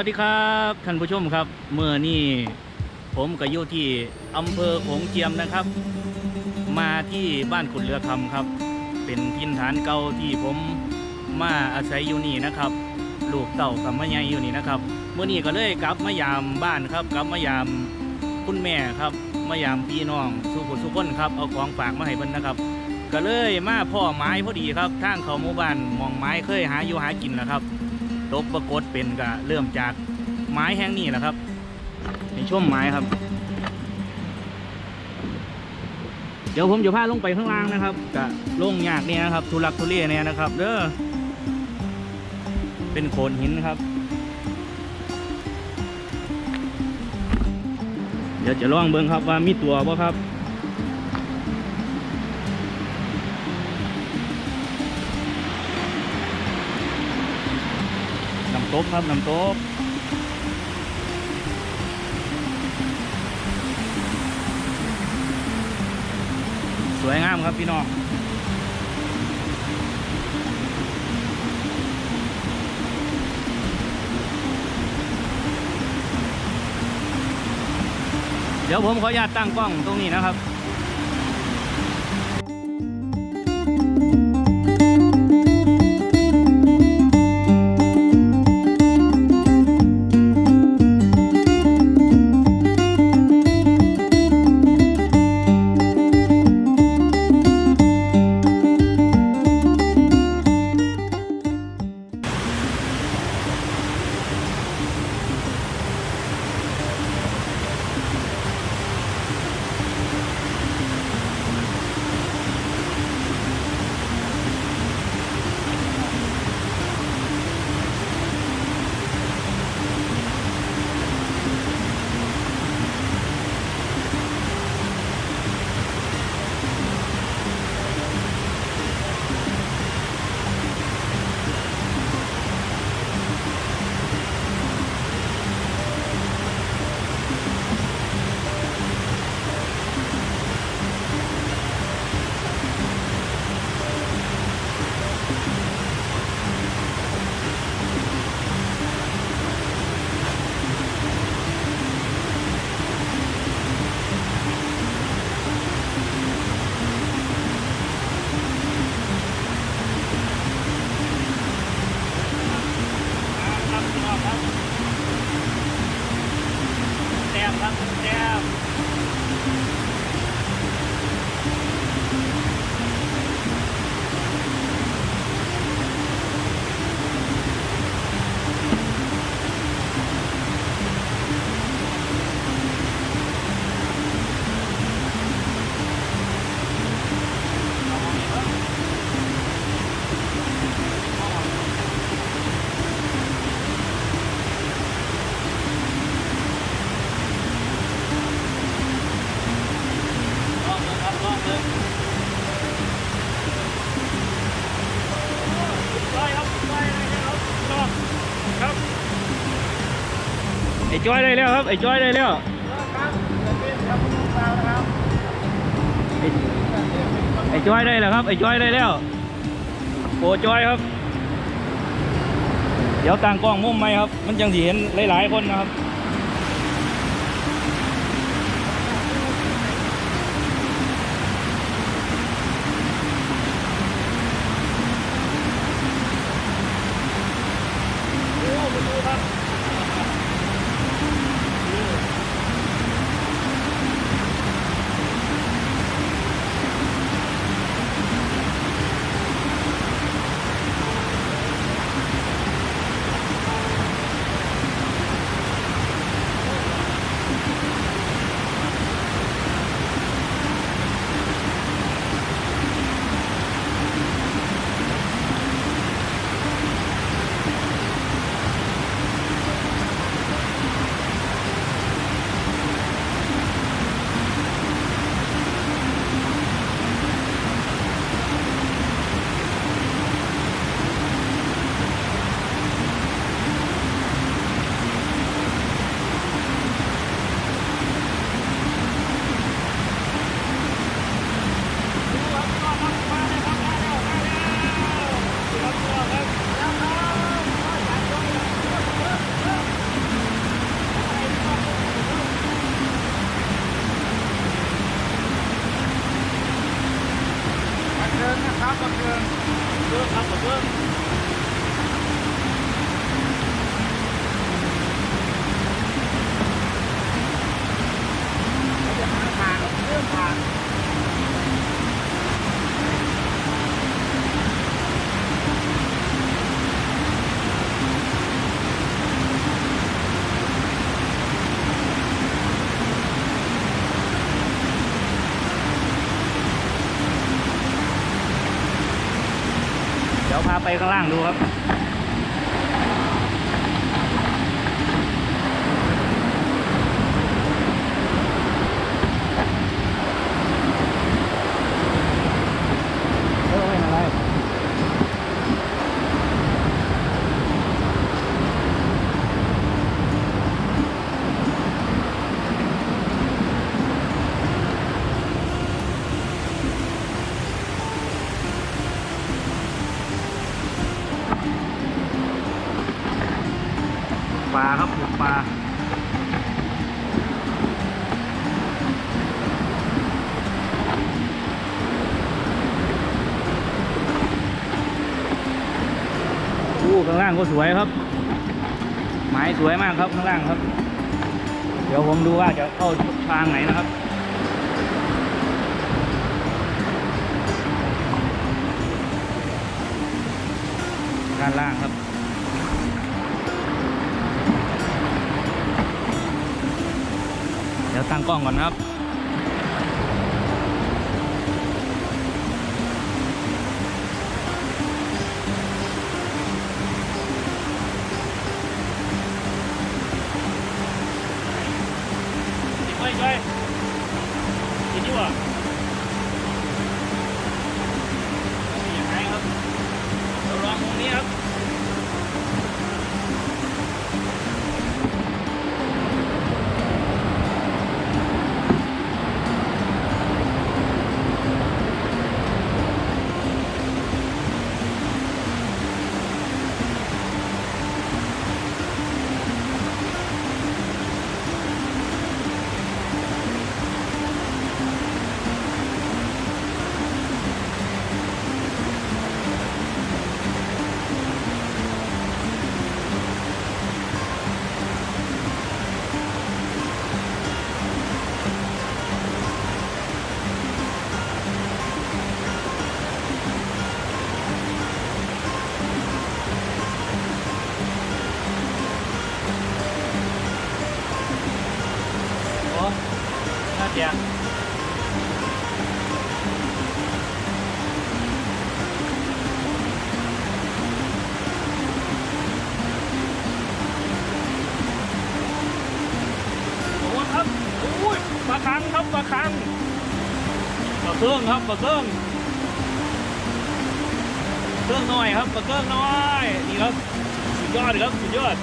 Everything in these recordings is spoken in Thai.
วัสดีครับท่านผู้ชมครับ เมื่อนี่ผมก็อยู่ที่อำเภอโขงเจียมนะครับ มาที่บ้านขุนเรือคำครับ เป็นทินฐานเก่าที่ผมมาอาศัยอยู่นี่นะครับลูกเต่ากับแมะยายอยู่นี่นะครับเมื่อนี้ก็เลยกลับมายามบ้านครับกลับมายามคุณแม่ครับมายามพี่น้องสุขุสุขคนครับเอาของฝากมาให้เพิ่นนะครับ ก็เลยมาพ่อไม้พอดีครับทางเขาหมู่บ้านมองไม้เคยหาอยู่หากินนะครับ ตกปรากฏเป็นก็เริ่มจากไม้แห้งนี่แหละครับเป็นช่วงไม้ครับ เดี๋ยวผมจะพาลงไปข้างล่างนะครับกะลงยากเนี่ยนะครับทุลักทุเลเนี่ยนะครับเด้อเป็นโขดหินครับ เดี๋ยวจะลองเบิ่งครับว่ามีตัวบ่ครับ กครับน้ำตกสวยงามครับพี่น้องเดี๋ยวผมขออนุญาตตั้งกล้องตรงนี้นะครับครับ จ้อยได้แล้วครับไอ้จ้อยได้แล้วไอ้จ้อยได้แล้วครับไอ้จ้อยได้แล้วโอ้จ้อยครับ เดี๋ยวต่างกล้องมุมไหมครับ มันยังสิเห็นหลายๆคนนะครับ ข้างล่างดูครับางล่างก็สวยครับไม้สวยมากครับข้างล่างครับ เดี๋ยวผมดูว่าจะเข้าทางไหนนะครับด้านล่างครับเดี๋ยวตั้งกล้องก่อนนะครับ เครื่องครับกระเครื่องเครื่องหน่อยครับกระเครื่องน้อยนี่ครับสุดยอดครับสุดยอด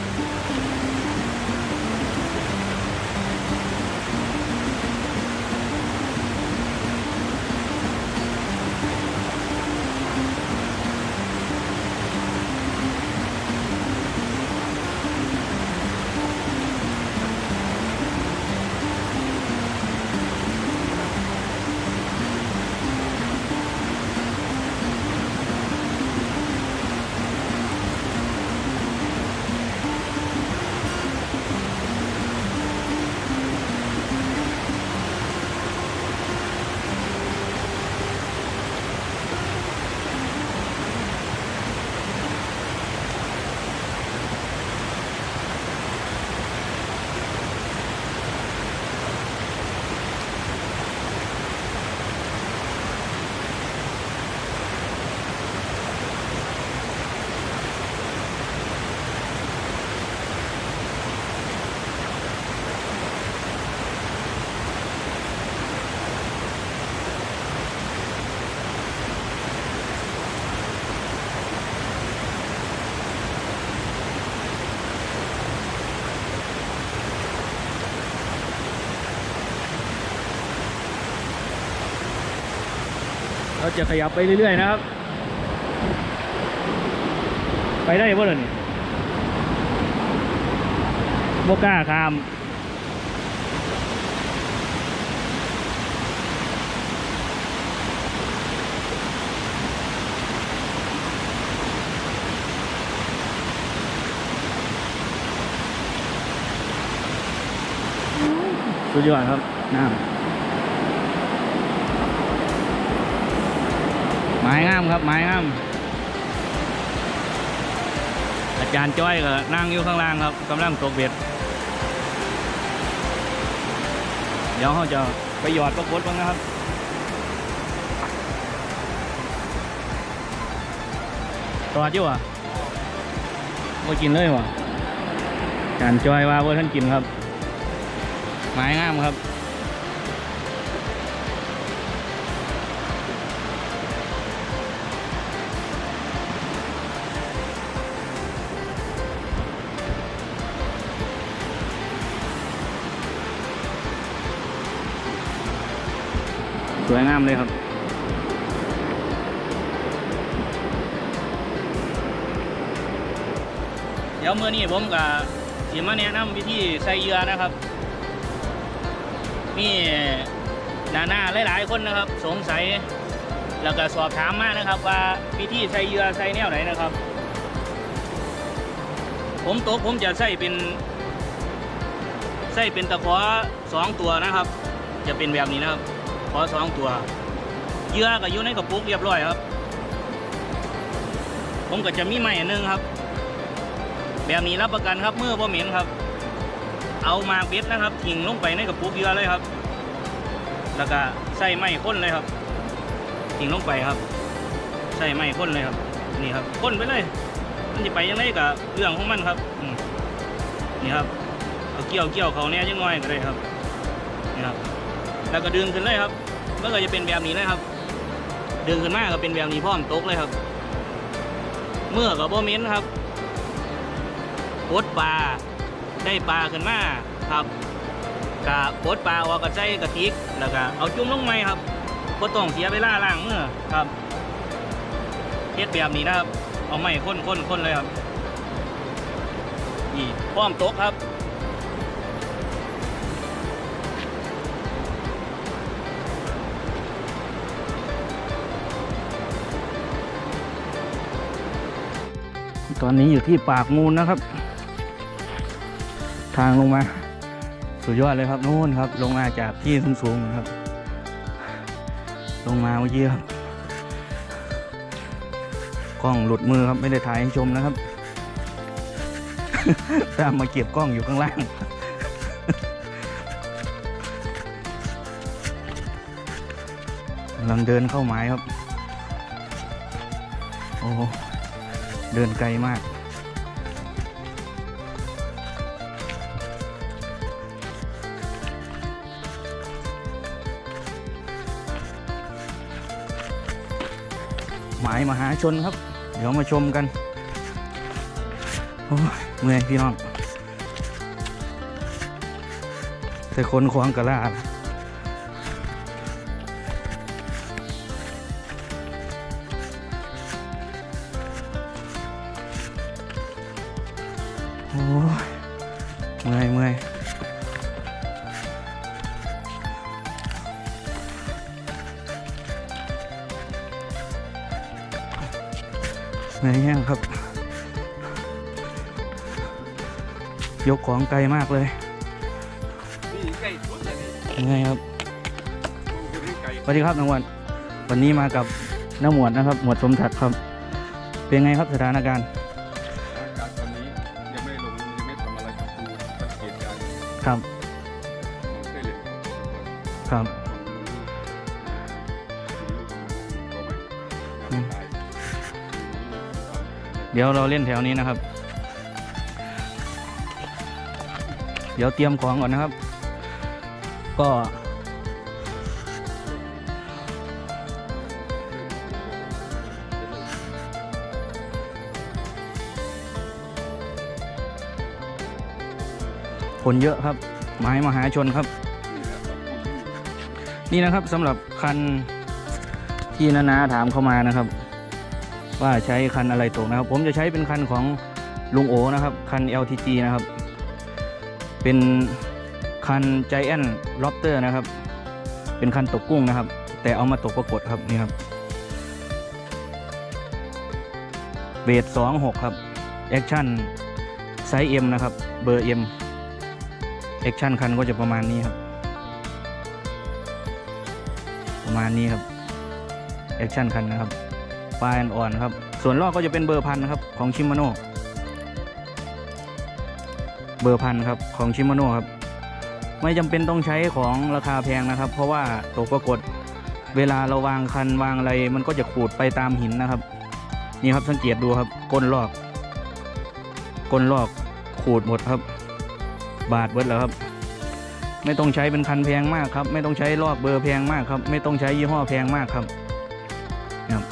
จะขยับไปเรื่อยๆนะครับ ไปได้บ่เลยนี่บก้าคามสุดยอดครับน้ำ ไม้งามครับไม้งามอาจารย์จ้อยก็นั่งอยู่ข้างล่างครับกำลังตกเบ็ดเดี๋ยวเขาจะไปหยอดปรากฏบ้างนะครับตอดอยู่อะว่กินเลยวะอาจารย์จ้อยว่าว่าท่านกินครับ ไม้งามครับ วยงามเลยครับ เดี๋ยวเมื่อนี้ผมกับสิมาแนะนำวิธีใส่เหยื่อนะครับ มีนานาหลาย ๆ คนนะครับ สงสัยแล้วก็สอบถามมานะครับ ว่าวิธีใส่เหยื่อใส่แนวไหนนะครับ ผมตกผมจะใส่เป็นใส่เป็นตะขอสองตัวนะครับ จะเป็นแบบนี้นะครับ อสองตัวเยื่อก็อยู่ในกระปุกเรียบร้อยครับ ผมก็จะมีไม้อันหนึ่งครับ แบบนี้รับประกันครับเมื่อพ่เหม็นครับ เอามาเบ็ดนะครับทิ้งลงไปในกระปุกเยื่อเลยครับ แล้วก็ใส่ไม้ข้นเลยครับทิ้งลงไปครับ ใส่ไม้ข้นเลยครับ นี่ครับข้นไปเลย มันจะไปยังไงกับเรื่องของมันครับนี่ครับเอาเกี่ยวเกี่ยวเขาเนี่ยยังน้อยก็ได้ครับนี่ครับแล้วก็ดึงขึ้นเลยครับ มันก็จะเป็นแบบนี้เลยครับ ดึงขึ้นมาก็เป็นแบบนี้พร้อมตกเลยครับ เมื่อกับโบเมนครับปดปลาได้ปลาขึ้นมาครับกะปดปลาออกกระใจกระติกแล้วก็เอาจุ่มลงไม้ครับก็ต้องเสียเวลาล้างเมื่อครับเฮ็ดแบบนี้นะครับ เอาไม้ค้นค้นค้นเลยครับนี่พร้อมตกครับ ตอนนี้อยู่ที่ปากมูลนะครับ ทางลงมา สุดยอดเลยครับนู่นครับ ลงมาจากที่สูงๆครับ ลงมาเมื่อกี้ครับกล้องหลุดมือครับไม่ได้ถ่ายให้ชมนะครับตามมาเก็บกล้องอยู่ข้างล่างกำลังเดินเข้าหมายครับ โอ้ เดินไกลมาก หมายมหาชนครับ เดี๋ยวมาชมกันโอ้ยเมื่อยพี่น้อง แต่คนควางกระลาด ของไกลมากเลยนี่ไก่สวนเลยนี่ยังไงครับดูนี่ไก่สวัสดีครับน้องวัน วันนี้มากับน้าหมวดนะครับหมวดสมศักดิ์ครับ เป็นไงครับสถานการณ์การตอนนี้ยังไม่ลงยังไม่ทำอะไรกับดูสังเกตการณ์ครับของเส้นเหล็กครับอืมเดี๋ยวเราเล่นแถวนี้นะครับ เดี๋ยวเตรียมของก่อนนะครับ ก็ คนเยอะครับไม้มหาชนครับ นี่นะครับสำหรับคันที่นานาถามเข้ามานะครับ ว่าใช้คันอะไรตกนะครับ ผมจะใช้เป็นคันของลุงโอนะครับ คัน LTG นะครับ เป็นคันใจแอนล็อบเตอร์นะครับ เป็นคันตกกุ้งนะครับ แต่เอามาตกปรากฏครับนี่ครับเบรดสองหกครับแอคชั่นไซส์เอ็มนะครับ เบอร์เอ็มแอคชั่นคันก็จะประมาณนี้ครับ ประมาณนี้ครับแอคชั่นคันนะครับปลายอ่อนครับ ส่วนลอกก็จะเป็นเบอร์พันนะครับของชิมาโน่ เบอร์พันครับของชิมาโน่ครับ ไม่จำเป็นต้องใช้ของราคาแพงนะครับ เพราะว่าตัวก็กดเวลาเราวางคันวางอะไร มันก็จะขูดไปตามหินนะครับ นี่ครับสังเกตดูครับก้นลอกก้นลอกขูดหมดครับ บาดเบิดแล้วครับ ไม่ต้องใช้เป็นคันแพงมากครับ ไม่ต้องใช้ลอกเบอร์แพงมากครับ ไม่ต้องใช้ยี่ห้อแพงมากครับนะครับ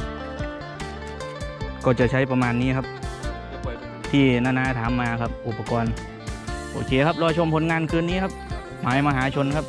ก็จะใช้ประมาณนี้ครับ ที่นานาถามมาครับ อุปกรณ์ โอเคครับรอชมผลงานคืนนี้ครับหมายมหาชนครับ